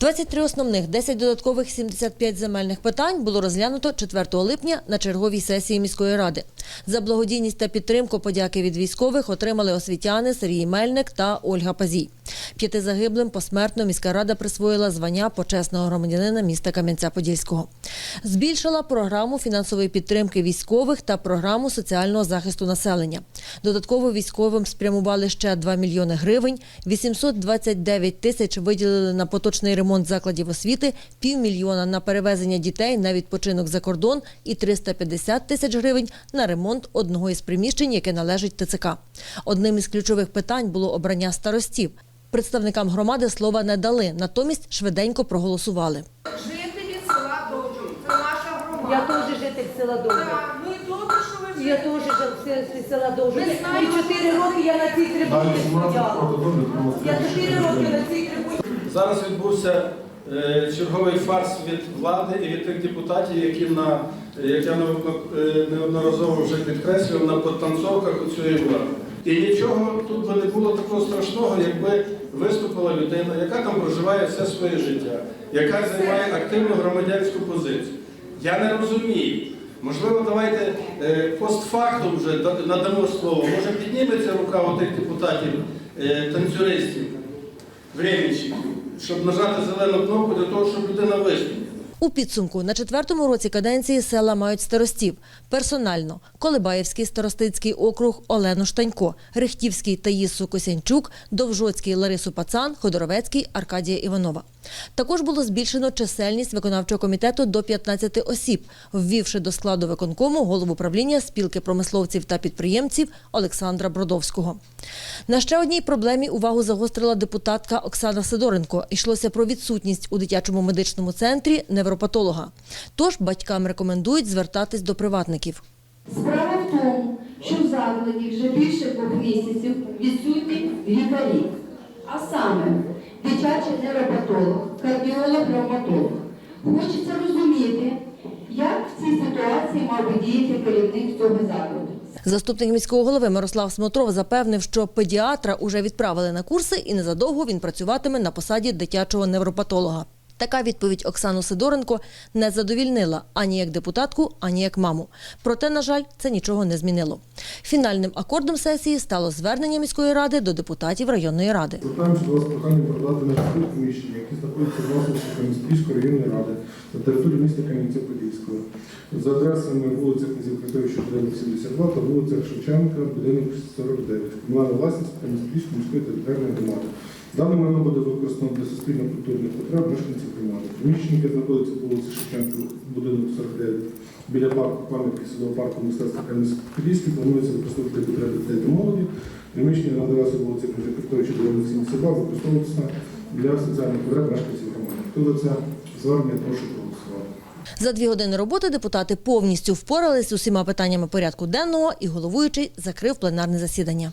23 основних, 10 додаткових, 75 земельних питань було розглянуто 4 липня на черговій сесії міської ради. За благодійність та підтримку подяки від військових отримали освітяни Сергій Мельник та Ольга Пазій. П'яти загиблим посмертно міська рада присвоїла звання почесного громадянина міста Кам'янця-Подільського. Збільшила програму фінансової підтримки військових та програму соціального захисту населення. Додатково військовим спрямували ще 2 мільйони гривень, 829 тисяч виділили на поточний ремонт закладів освіти, півмільйона на перевезення дітей на відпочинок за кордон і 350 тисяч гривень на ремонт одного із приміщень, яке належить ТЦК. Одним із ключових питань було обрання старостів. Представникам громади слова не дали, натомість швиденько проголосували. Жителі села Довжу, Це наша громада. Я теж житель села Довжу. Так, ну і добре, що ви Я жителі. теж житель села Довжу. Ми чотири роки я на цій трибуні стояла. Я чотири роки на цій трибуні. Зараз відбувся черговий фарс від влади і від тих депутатів, які на як я е, неодноразово вже підкреслював на подтанцовках у цієї влади. І нічого тут би не було такого страшного, якби виступила людина, яка там проживає все своє життя, яка займає активну громадянську позицію. Я не розумію. Можливо, давайте е, постфактум вже надамо слово. Може підніметься рука у тих депутатів, е, танцюристів, временщиків, щоб нажати зелену кнопку для того, щоб людина виступила. У підсумку на четвертому році каденції села мають старостів. Персонально Колибаєвський старостицький округ Олену Штанько, Рихтівський Таїсу Косянчук, Довжоцький Ларису Пацан, Ходоровецький Аркадія Іванова. Також було збільшено чисельність виконавчого комітету до 15 осіб, ввівши до складу виконкому голову правління спілки промисловців та підприємців Олександра Бродовського. На ще одній проблемі увагу загострила депутатка Оксана Сидоренко. Йшлося про відсутність у дитячому медичному центрі невропатолога. Тож батькам рекомендують звертатись до приватників. Справа в тому, що в закладі вже більше двох місяців відсутні лікарі, а саме дитячий невропатолог, кардіолог, ревматолог. Хочеться розуміти, як в цій ситуації мав би діяти керівник цього закладу. Заступник міського голови Мирослав Смотров запевнив, що педіатра уже відправили на курси і незадовго він працюватиме на посаді дитячого невропатолога. Така відповідь Оксану Сидоренко не задовільнила ані як депутатку, ані як маму. Проте, на жаль, це нічого не змінило. Фінальним акордом сесії стало звернення міської ради до депутатів районної ради. Звертаємося до вас з проханням продати на житлові приміщення, які знаходяться власності Кам'янської районної ради на території міста Кам'янця-Подільського за адресами вулиця Князів Квітовича, будинок 72 та вулиця Шевченка, будинок 49. Комунальна власність Кам'янської міської територіальної громади. Дане майно буде використано для суспільно-культурних потреб мешканців громади. Приміщення, яке знаходиться по вулиці Шевченка, будинок 49, біля парку пам'ятки садового парку мистецтва Кам'янськ-Подільський, планується використовувати для потреби дітей та молоді. Приміщення на адресу вулиці Князя Квітовича, будинок 72 використовується для соціальних потреб мешканців громади. Хто за це звернення, прошу проголосувати. За дві години роботи депутати повністю впорались з усіма питаннями порядку денного і головуючий закрив пленарне засідання.